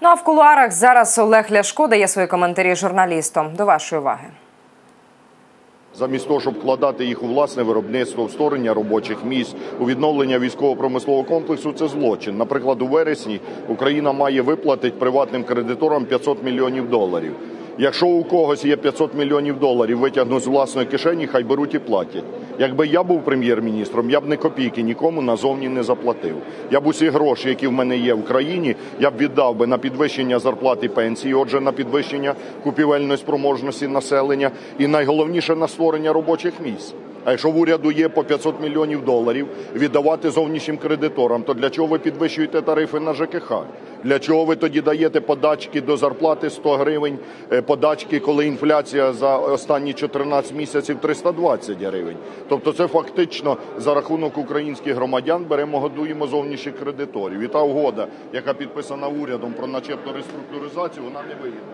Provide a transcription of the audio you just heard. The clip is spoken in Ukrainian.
Ну а в кулуарах зараз Олег Ляшко дає свої коментарі журналістам. До вашої уваги. Замість того, щоб вкладати їх у власне виробництво, в створення робочих місць, у відновлення військово-промислового комплексу, це злочин. Наприклад, у вересні Україна має виплатити приватним кредиторам 500 мільйонів доларів. Якщо у когось є 500 мільйонів доларів, витягнуть з власної кишені, хай беруть і платять. Якби я був прем'єр-міністром, я б не копійки нікому назовні не заплатив. Я б усі гроші, які в мене є в країні, я б віддав би на підвищення зарплати пенсії, отже, на підвищення купівельної спроможності населення і найголовніше на створення робочих місць. А якщо в уряду є по 500 мільйонів доларів віддавати зовнішнім кредиторам, то для чого ви підвищуєте тарифи на ЖКХ? Для чого ви тоді даєте подачки до зарплати 100 гривень, е, подачки, коли інфляція за останні 14 місяців 320 гривень? Тобто це фактично за рахунок українських громадян беремо, годуємо зовнішніх кредиторів. І та угода, яка підписана урядом про начебто реструктуризацію, вона не вигідна.